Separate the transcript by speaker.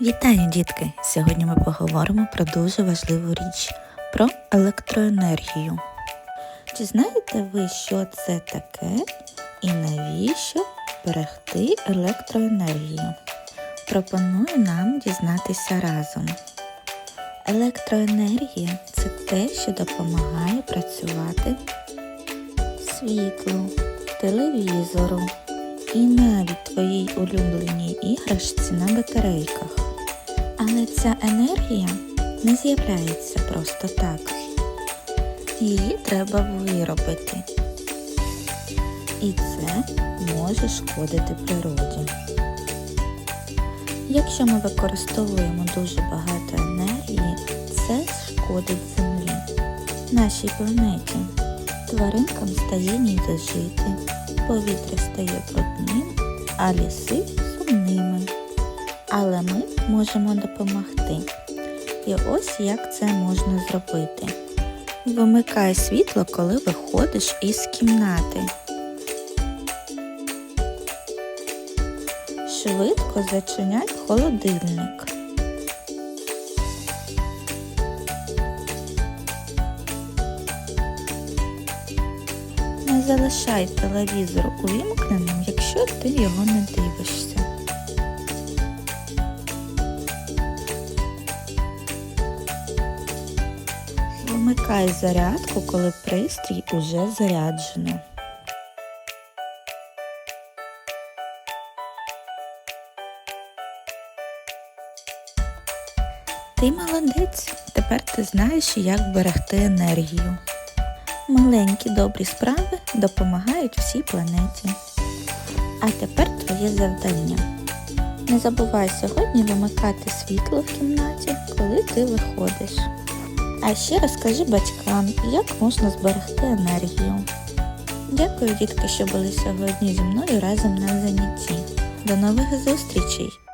Speaker 1: Вітаю, дітки! Сьогодні ми поговоримо про дуже важливу річ про електроенергію. Чи знаєте ви, що це таке і навіщо берегти електроенергію? Пропоную нам дізнатися разом. Електроенергія це те, що допомагає працювати світлу, телевізору і навіть твоїй улюбленій іграшці на батарейках. Але ця енергія не з'являється просто так. Її треба виробити. І це може шкодити природі. Якщо ми використовуємо дуже багато енергії, це шкодить землі, нашій планеті. Тваринкам стає ніде жити, повітря стає брудним, а ліси сумними. Але ми можемо допомогти. І ось як це можна зробити. Вимикай світло, коли виходиш із кімнати. Швидко зачиняй холодильник. Не залишай телевізор увімкненим, якщо ти його не дивишся. Вмикай зарядку, коли пристрій уже заряджено. Ти молодець. Тепер ти знаєш, як берегти енергію. Маленькі добрі справи допомагають всій планеті. А тепер твоє завдання. Не забувай сьогодні вимикати світло в кімнаті, коли ти виходиш. А ще розкажи батькам, як можна зберегти енергію. Дякую, дітки, що були сьогодні зі мною разом на занятті. До нових зустрічей!